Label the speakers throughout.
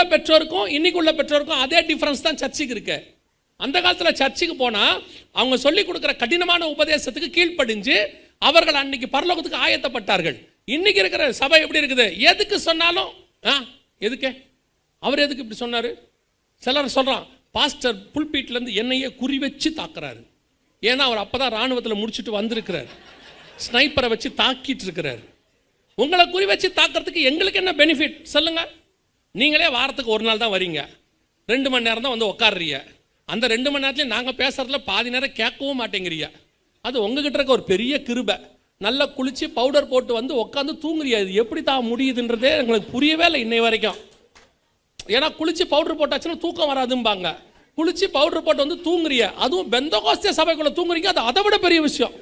Speaker 1: உள்ள பெற்றோருக்கும் இன்னைக்கு உள்ள பெற்றோருக்கும் அதே டிஃபரன்ஸ் தான் சர்ச்சுக்கு இருக்கு. அந்த காலத்தில் சர்ச்சுக்கு போனால் அவங்க சொல்லி கொடுக்குற கடினமான உபதேசத்துக்கு கீழ்ப்படிஞ்சு அவர்கள் அன்னைக்கு பரலோகத்துக்கு ஆயத்தப்பட்டார்கள். இன்னைக்கு இருக்கிற சபை எப்படி இருக்குது? எதுக்கு சொன்னாலும் ஆ எதுக்கே? அவர் எதுக்கு இப்படி சொன்னார்? சிலர் சொல்கிறான் பாஸ்டர் புல்பீட்லேருந்து என்னையே குறி வச்சு தாக்குறாரு. ஏன்னா அவர் அப்போ தான் இராணுவத்தில் முடிச்சுட்டு வந்திருக்கிறார். ஸ்னைப்பரை வச்சு தாக்கிட்டு இருக்கிறாரு. உங்களை குறி வச்சு தாக்கிறதுக்கு எங்களுக்கு என்ன பெனிஃபிட் சொல்லுங்க. நீங்களே வாரத்துக்கு ஒரு நாள் தான் வரீங்க. ரெண்டு மணி நேரம் தான் வந்து உட்காடுறீங்க அந்த ரெண்டு மணி நேரத்துலையும் நாங்கள் பேசுறதுல பாதி நேரம் கேட்கவும் மாட்டேங்கிறீங்க. அது உங்ககிட்ட இருக்க ஒரு பெரிய கிருபை. நல்லா குளிச்சு பவுடர் போட்டு வந்து உட்காந்து தூங்குறியா இது எப்படி தான் முடியுதுன்றதே எங்களுக்கு புரியவே இல்லை இன்னை வரைக்கும். ஏன்னா குளிச்சு பவுடர் போட்டாச்சுன்னா தூக்கம் வராதும்பாங்க. குளிச்சு பவுடர் போட்டு வந்து தூங்குறிய அதுவும் பெந்தகோஸ்திய சபைக்குள்ள தூங்குறீங்க. அது அதை விட பெரிய விஷயம்.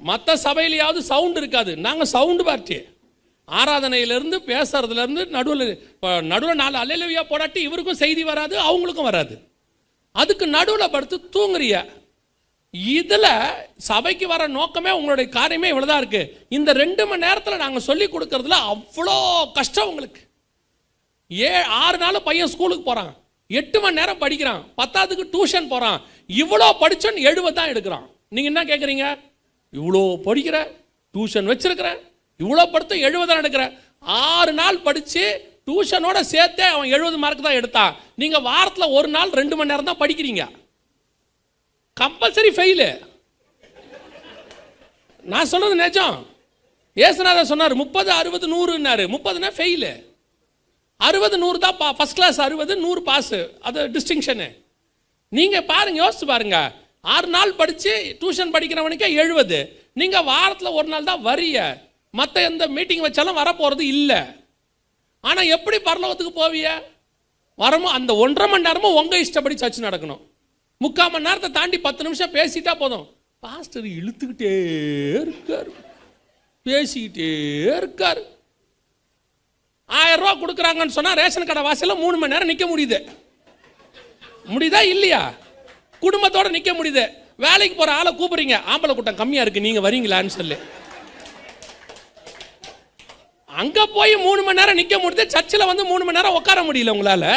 Speaker 1: மற்ற சபையிலையாவது சவுண்ட் இருக்காது. நாங்கள் சவுண்டு பார்ட்டி ஆராதனையிலேருந்து பேசுறதுலேருந்து நடுவில் இப்போ நடுவில் நாலு அலையிலவியா போடாட்டி இவருக்கும் செய்தி வராது அவங்களுக்கும் வராது. அதுக்கு நடுவில் படுத்து தூங்குறிய. இதில் சபைக்கு வர நோக்கமே உங்களுடைய காரியமே இவ்வளோதான் இருக்குது இந்த ரெண்டு மணி நேரத்தில் நாங்கள் சொல்லி கொடுக்கறதுல அவ்வளோ கஷ்டம் உங்களுக்கு. ஏ ஆறு நாள் பையன் ஸ்கூலுக்கு போகிறான் எட்டு மணி நேரம் படிக்கிறான். பத்தாவதுக்கு டியூஷன் போகிறான் இவ்வளோ படித்தோன்னு எழுபது தான் எடுக்கிறான். நீங்கள் என்ன கேட்குறீங்க இவ்வளோ படிக்கிற டியூஷன் வச்சுருக்கிறேன் இவ்வளோ படுத்தும் எழுபது தான் எடுக்கிறேன் ஆறு நாள் படித்து டியூஷனோட சேர்த்தே அவன் எழுபது மார்க் தான் எடுத்தான். நீங்கள் வாரத்தில் ஒரு நாள் ரெண்டு மணி நேரம் தான் படிக்கிறீங்க. கம்பல்சரி ஃபெயிலு நான் சொன்னது நிஜம். ஏசுநாதர் சொன்னார் முப்பது அறுபது நூறுன்னாரு. முப்பதுனா ஃபெயிலு அறுபது நூறு தான் பா ஃபஸ்ட் கிளாஸ் அறுபது நூறு பாஸு அது டிஸ்டிங்ஷனு நீங்கள் பாருங்க யோசிச்சு பாருங்க. ஆறு நாள் படித்து டியூஷன் படிக்கிறவனுக்கே எழுபது நீங்கள் வாரத்தில் ஒரு நாள் தான் வரிய. மற்ற எந்த மீட்டிங் வச்சாலும் வரப்போகிறது இல்லை. ஆனால் எப்படி பரலோகத்துக்கு போவிய? வரமோ அந்த ஒன்றரை மணி நேரமும் உங்கள் இஷ்டப்படி சர்ச்சு நடக்கணும். முக்கால் மணி நேரத்தை தாண்டி பத்து நிமிஷம் பேசிட்டா போதும். பாஸ்டர் இழுத்துக்கிட்டே இருக்கார். பேசிக்கிட்டே இருக்கார். ஆயிரம் ரூபா கொடுக்குறாங்கன்னு சொன்னால் ரேஷன் கடை வாசலில் மூணு மணி நேரம் நிற்க முடியுது. முடியுதா இல்லையா? குடும்பத்தோடு நிற்க முடியுது. வேலைக்கு போகிற ஆளை கூப்பிடுறீங்க. ஆம்பளை கூட்டம் கம்மியாக இருக்குது நீங்கள் வரீங்களான்னு சொல்லி. அங்கே போய் மூணு மணி நேரம் நிற்க முடியுது சர்ச்சில் வந்து மூணு மணி நேரம் உட்கார முடியல உங்களால்.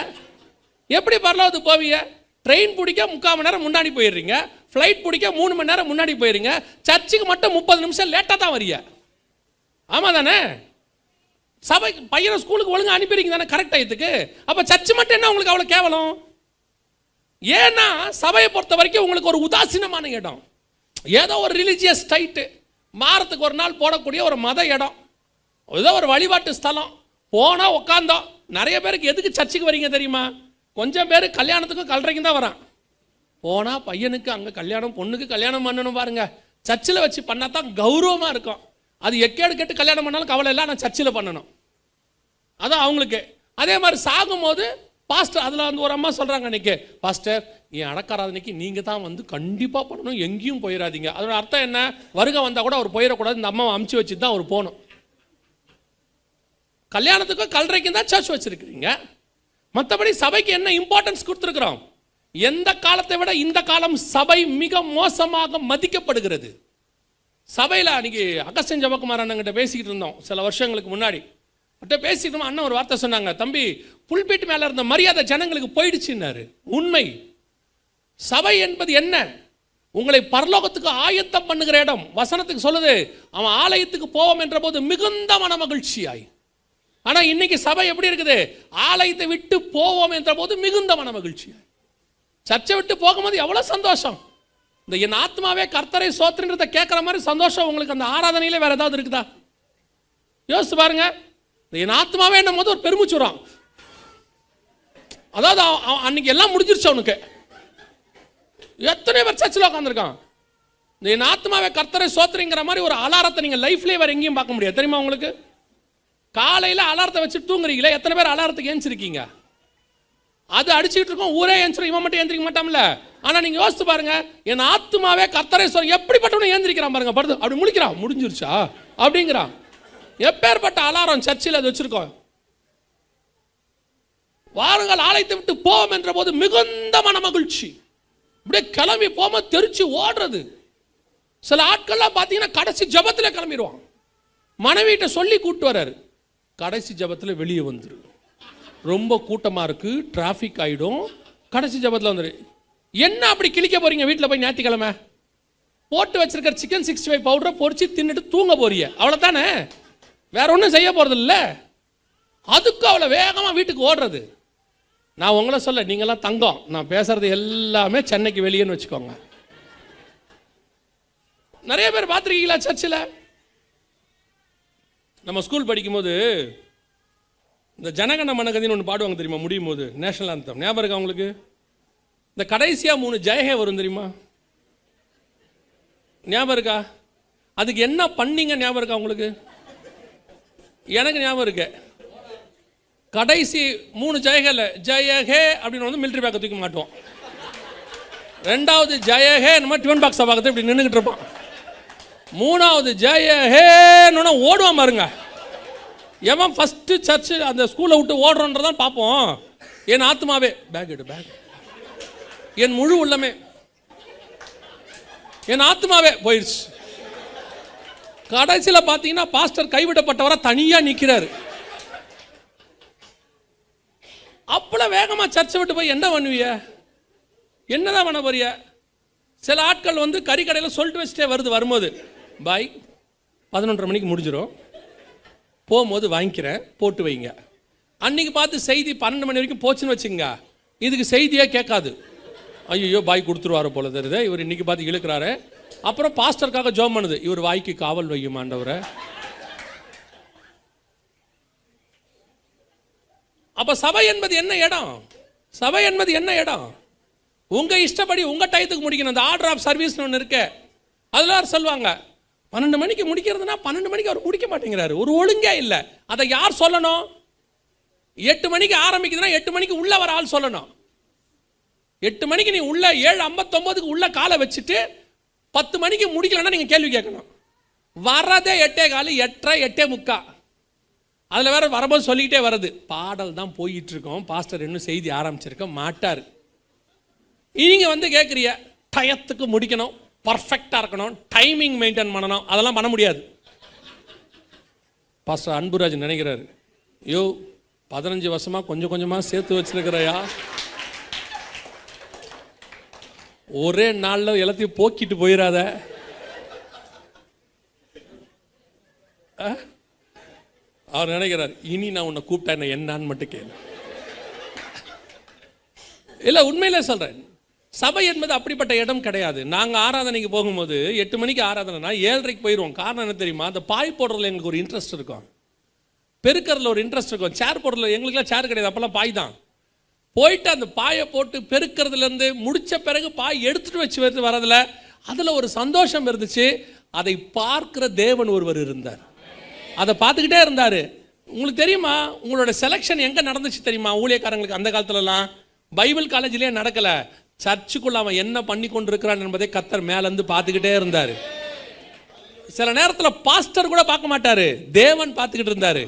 Speaker 1: எப்படி பரலாவது போவீங்க? ட்ரெயின் பிடிக்க முக்கால் மணி நேரம் முன்னாடி போயிடுறீங்க. ஃப்ளைட் பிடிக்க மூணு மணி நேரம் முன்னாடி போயிடுங்க சர்ச்சுக்கு மட்டும் முப்பது நிமிஷம் லேட்டாக தான் வரீங்க ஆமாம் தானே? சபை பையனை ஸ்கூலுக்கு ஒழுங்காக அனுப்பிடுறீங்க தானே கரெக்ட் டயத்துக்கு? அப்போ சர்ச்சு மட்டும் என்ன உங்களுக்கு அவ்வளோ கேவலம்? ஏன்னா சபையை பொறுத்த வரைக்கும் உங்களுக்கு ஒரு உதாசீனமான இடம். ஏதோ ஒரு ரிலீஜியஸ் டைட்டு மாரத்துக்கு ஒரு நாள் போடக்கூடிய ஒரு மத இடம். இதுதான் ஒரு வழிபாட்டு ஸ்தலம். போனால் உட்காந்தோம் நிறைய பேருக்கு எதுக்கு சர்ச்சுக்கு வரீங்க தெரியுமா? கொஞ்சம் பேர் கல்யாணத்துக்கும் கல்றைக்கும் தான் வரான். போனால் பையனுக்கு அங்கே கல்யாணம் பொண்ணுக்கு கல்யாணம் பண்ணணும் பாருங்க. சர்ச்சில் வச்சு பண்ணால் தான் கௌரவமாக இருக்கும். அது எக்கேடு கெட்டு கல்யாணம் பண்ணாலும் கவலை இல்லை நான் சர்ச்சில் பண்ணணும். அதான் அவங்களுக்கு. அதே மாதிரி சாகும்போது பாஸ்டர் அதில் வந்து ஒரு அம்மா சொல்கிறாங்க அன்னைக்கு பாஸ்டர் என் அடக்காராதனைக்கு நீங்கள் தான் வந்து கண்டிப்பாக பண்ணணும். எங்கேயும் போயிடாதீங்க. அதோட அர்த்தம் என்ன? வருகை வந்தால் கூட அவர் போயிடக்கூடாது. இந்த அம்மாவை அமுச்சு வச்சு தான் அவர் போகணும். கல்யாணத்துக்கும் கல்றைக்கும் தான் சர்ச் வச்சிருக்கிறீங்க. மற்றபடி சபைக்கு என்ன இம்பார்ட்டன்ஸ் கொடுத்துருக்குறோம்? எந்த காலத்தை விட இந்த காலம் சபை மிக மோசமாக மதிக்கப்படுகிறது. சபையில் அன்னைக்கு அகஸ்டன் ஜபகுமார் அண்ணங்கிட்ட பேசிக்கிட்டு இருந்தோம் சில வருஷங்களுக்கு முன்னாடி. அவர்கிட்ட பேசிக்கிட்டு அண்ணன் ஒரு வார்த்தை சொன்னாங்க தம்பி புல்பீட்டு மேலே இருந்த மரியாதை ஜனங்களுக்கு போயிடுச்சுன்னாரு. உண்மை. சபை என்பது என்ன? உங்களை பரலோகத்துக்கு ஆயத்தம் பண்ணுகிற இடம். வசனத்துக்கு சொல்லுது அவன் ஆலயத்துக்கு போவோம் என்ற போது மிகுந்த மன மகிழ்ச்சியாய் ஆனால் இன்னைக்கு சபை எப்படி இருக்குது? ஆலயத்தை விட்டு போவோம் என்ற போது மிகுந்த மன மகிழ்ச்சி. சர்ச்சை விட்டு போகும்போது எவ்வளோ சந்தோஷம். இந்த என் ஆத்மாவே கர்த்தரை சோத்திரன்றதை கேட்குற மாதிரி சந்தோஷம் உங்களுக்கு அந்த ஆராதனையில வேற ஏதாவது இருக்குதா? யோசிச்சு பாருங்க. இந்த என் ஆத்மாவே என்னும் போது ஒரு பெருமிச்சு அதாவது அவன் அன்னைக்கு எல்லாம் முடிஞ்சிருச்சு அவனுக்கு. எத்தனை பேர் சர்ச்சில் உட்காந்துருக்கான் இந்த என் ஆத்மாவை கர்த்தரை சோத்திரிங்கிற மாதிரி ஒரு அலாரத்தை நீங்கள் லைஃப்லேயே வேறு எங்கேயும் பார்க்க முடியாது. தெரியுமா உங்களுக்கு? காலையில் அலாரத்தை வச்சு தூங்குறீங்களே? எத்தனை பேர் அலாரத்துக்கு ஏஞ்சிருக்கீங்க? அது அடிச்சுக்கிட்டு இருக்கோம் ஊரே ஏஞ்சிரும் இவன் மட்டும் ஏந்திரிக்க மாட்டான்ல. ஆனா நீங்க யோசித்து பாருங்க என் ஆத்மாவே கர்த்தரை சொல்ல எப்படிப்பட்டவனும் ஏந்திரிக்கிறான் பாருங்க படுத்து அப்படி முடிக்கிறான் முடிஞ்சிருச்சா? அப்படிங்கிறான். எப்பேற்பட்ட அலாரம் சர்ச்சில் அது வச்சிருக்கோம். வாருங்கள் ஆலயத்தை விட்டு போவோம் என்ற போது மிகுந்த மன மகிழ்ச்சி இப்படியே கிளம்பி போம தெரிச்சு ஓடுறது. சில ஆட்கள்லாம் பார்த்தீங்கன்னா கடைசி ஜபத்தில் கிளம்பிடுவான். மனைவிட்ட சொல்லி கூப்பிட்டு வர்றாரு. கடைசி ஜபத்தில் வெளியே வந்துரு. ரொம்ப கூட்டமாக இருக்குது டிராஃபிக் ஆகிடும் கடைசி ஜபத்தில் வந்துரு. என்ன அப்படி கிழிக்க போகிறீங்க வீட்டில் போய் ஞாயிற்றுக்கிழமை? போட்டு வச்சிருக்கிற சிக்கன் சிக்ஸ்டி ஃபைவ் பவுடரை பொறிச்சு தின்னுட்டு தூங்க போறிய அவ்வளோதானே வேற ஒன்றும் செய்ய போகிறது இல்லை அதுக்கு அவ்வளோ வேகமாக வீட்டுக்கு ஓடுறது. நான் உங்களை சொல்ல நீங்களாம் தங்கம். நான் பேசுறது எல்லாமே சென்னைக்கு வெளியேன்னு வச்சுக்கோங்க. நிறைய பேர் பார்த்துருக்கீங்களா சர்ச்சில் நம்ம ஸ்கூல் படிக்கும்போது இந்த ஜனகண மனகதின்னு ஒன்று பாடுவாங்க தெரியுமா முடியும் போது நேஷனல் ஆந்தம் ஞாபகம் இருக்கா உங்களுக்கு? இந்த கடைசியாக மூணு ஜெயஹே வரும் தெரியுமா? ஞாபகம் இருக்கா? அதுக்கு என்ன பண்ணீங்க ஞாபகம் இருக்கா உங்களுக்கு? எனக்கு ஞாபகம் இருக்கு. கடைசி மூணு ஜெயகல ஜெயஹே அப்படின்னு வந்து மிலிட்டரி பேக்கை தூக்கி மாட்டுவோம். ரெண்டாவது ஜெயஹே நம்ம டிஃபன் பாக்ஸை பார்க்கறது இப்படி நின்றுக்கிட்டு இருப்பான். மூணாவது ஜெய ஹேன்னு ஓடுவான் பாருங்க. எவன் ஃபஸ்ட்டு சர்ச்சு அந்த ஸ்கூலை விட்டு ஓடுறோன்றதான் பார்ப்போம். என் ஆத்மாவே பேக் எடு பேக் என் முழு உள்ளமே. என் ஆத்மாவே போயிடுச்சு. கடைசியில் பார்த்தீங்கன்னா பாஸ்டர் கைவிடப்பட்டவரை தனியாக நிற்கிறாரு அப்பள வேகமாக சர்ச்சை விட்டு போய் என்ன பண்ணுவிய? என்னதான் பண்ண போறிய? சில ஆட்கள் வந்து கறிக்கடையில் சொல்லிட்டு வச்சுட்டே வருது வரும்போது. பாய் பதினொன்றரை மணிக்கு முடிஞ்சிடும் போகும்போது வாங்கிக்கிறேன். போட்டு வைங்க. அன்னைக்கு பார்த்து செய்தி பன்னெண்டு மணி வரைக்கும் போச்சுன்னு வச்சுங்க இதுக்கு செய்தியே கேட்காது. ஐயோ பாய் கொடுத்துருவாரு போல தெரியுது. இவர் இன்னைக்கு பார்த்து இழுக்கிறாரு. அப்புறம் பாஸ்டருக்காக ஜோம் பண்ணுது. இவர் வாய்க்கு காவல் வையுமாண்டவரை அப்போ அப்ப சபை என்பது என்ன இடம்? சபை என்பது என்ன இடம்? உங்க இஷ்டப்படி உங்க டயத்துக்கு முடிக்கணும். அந்த ஆர்டர் ஆஃப் சர்வீஸ்னு ஒன்று இருக்கு. அதெல்லாம் சொல்லுவாங்க? பன்னெண்டு மணிக்கு முடிக்கிறதுனா பன்னெண்டு மணிக்கு அவர் முடிக்க மாட்டேங்கிறாரு. ஒரு ஒழுங்கே இல்லை. அதை யார் சொல்லணும்? எட்டு மணிக்கு ஆரம்பிக்குதுன்னா எட்டு மணிக்கு உள்ள வர ஆள் சொல்லணும். எட்டு மணிக்கு நீ உள்ள ஏழு ஐம்பத்தொம்போதுக்கு உள்ள காலை வச்சுட்டு பத்து மணிக்கு முடிக்கலன்னா நீங்கள் கேள்வி கேட்கணும். வர்றதே எட்டே காலு எட்டரை எட்டே முக்கா. அதில் வேற வரும்போது சொல்லிக்கிட்டே வருது. பாடல் தான் போயிட்டு இருக்கோம் பாஸ்டர் இன்னும் செய்தி ஆரம்பிச்சிருக்க மாட்டார். நீங்க வந்து கேட்குறிய டயத்துக்கு முடிக்கணும். பர்ஃபெக்டாக இருக்கணும். டைமிங் மெயின்டைன் பண்ணணும். அதெல்லாம் பண்ண முடியாது. பாஸ்டர் அன்புராஜ் நினைக்கிறாரு. ஐயோ பதினஞ்சு வருஷமாக கொஞ்சம் கொஞ்சமாக சேர்த்து வச்சிருக்கிறையா? ஒரே நாளில் எல்லாத்தையும் போக்கிட்டு போயிடாத ஆ? அவர் நினைக்கிறார் இனி நான் உன்னை கூப்பிட்டேன் என்ன என்னான்னு மட்டும் கேளு. இல்லை உண்மையிலே சொல்கிறேன் சபை என்பது அப்படிப்பட்ட இடம் கிடையாது. நாங்கள் ஆராதனைக்கு போகும்போது எட்டு மணிக்கு ஆராதனைனா ஏழரைக்கு போயிடுவோம் காரணம் என்ன தெரியுமா? அந்த பாய் போடுறதுல எங்களுக்கு ஒரு இன்ட்ரெஸ்ட் இருக்கும். பெருக்கிறதுல ஒரு இன்ட்ரெஸ்ட் இருக்கும். சேர் போடுறதுல எங்களுக்குலாம் சேர் கிடையாது. அப்போல்லாம் பாய் தான். போயிட்டு அந்த பாயை போட்டு பெருக்கிறதுலேருந்து முடித்த பிறகு பாய் எடுத்துகிட்டு வச்சு வந்து வரதில் அதில் ஒரு சந்தோஷம் இருந்துச்சு. அதை பார்க்கிற தேவன் ஒருவர் இருந்தார். அதை பார்த்துக்கிட்டே இருந்தார். உங்களுக்கு தெரியுமா? உங்களோட செலெக்ஷன் எங்கே நடந்துச்சு தெரியுமா? ஊழியக்காரங்களுக்கு அந்த காலத்துலலாம்? பைபிள் காலேஜ்லேயே நடக்கலை. சர்ச்சுக்குள்ள அவன் என்ன பண்ணி கொண்டிருக்கிறான் என்பதை கத்தர் மேலேருந்து பார்த்துக்கிட்டே இருந்தார். சில நேரத்தில் பாஸ்டர் கூட பார்க்க மாட்டார். தேவன் பார்த்துக்கிட்டு இருந்தார்.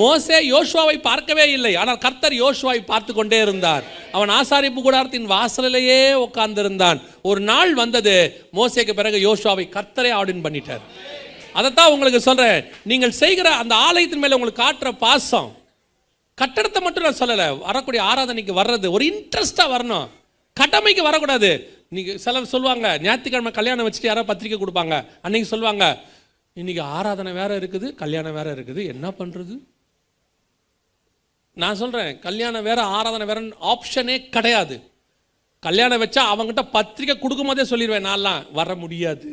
Speaker 1: மோசே யோசுவாவை பார்க்கவே இல்லை. ஆனால் கர்த்தர் யோசுவாவை பார்த்து கொண்டே இருந்தார். அவன் ஆசாரிப்பு கூடாரத்தின் வாசலிலேயே உட்கார்ந்திருந்தான். ஒரு நாள் வந்தது. மோசேக்கு பிறகு யோசுவாவை கர்த்தரே ஆடின் பண்ணிட்டார். அதைத்தான் உங்களுக்கு சொல்கிறேன் நீங்கள் செய்கிற அந்த ஆலயத்தின் மேலே உங்களுக்கு காட்டுற பாசம் கட்டடத்தை மட்டும் நான் சொல்லலை. வரக்கூடிய ஆராதனைக்கு வர்றது ஒரு இன்ட்ரெஸ்டாக வரணும். கடமைக்கு வரக்கூடாது. நீங்க சிலர் சொல்லுவாங்க ஞாயிற்றுக்கிழமை கல்யாணம் வச்சுட்டு யாராவது பத்திரிக்கை கொடுப்பாங்க. அன்னைக்கு சொல்லுவாங்க இன்னைக்கு ஆராதனை வேற இருக்குது கல்யாணம் வேற இருக்குது. என்ன பண்றது? நான் சொல்றேன் கல்யாணம் வேற ஆராதனை வேற ஆப்ஷனே கிடையாது. கல்யாணம் வச்சா அவங்ககிட்ட பத்திரிக்கை கொடுக்கும் போதே சொல்லிடுவேன் நான்லாம் வர முடியாது.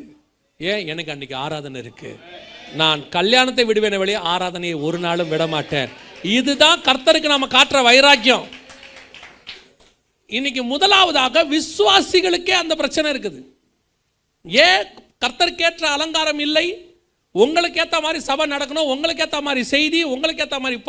Speaker 1: ஏன்? எனக்கு அன்னைக்கு ஆராதனை இருக்கு. நான் கல்யாணத்தை விடுவேன வழியே ஆராதனையை ஒரு நாளும் விட மாட்டேன் இதுதான் கர்த்தருக்கு நம்ம காட்டுற வைராக்கியம். இன்னைக்கு முதலாவதாக விசுவாசிகளுக்கே அந்த பிரச்சனை இருக்குது. ஏன் கர்த்தருக்கேற்ற அலங்காரம் இல்லை. உங்களுக்கு ஏத்த மாதிரி சபை நடக்கணும் உங்களுக்கு ஏத்த மாதிரி செய்தி உங்களுக்கு ஏத்த மாதிரி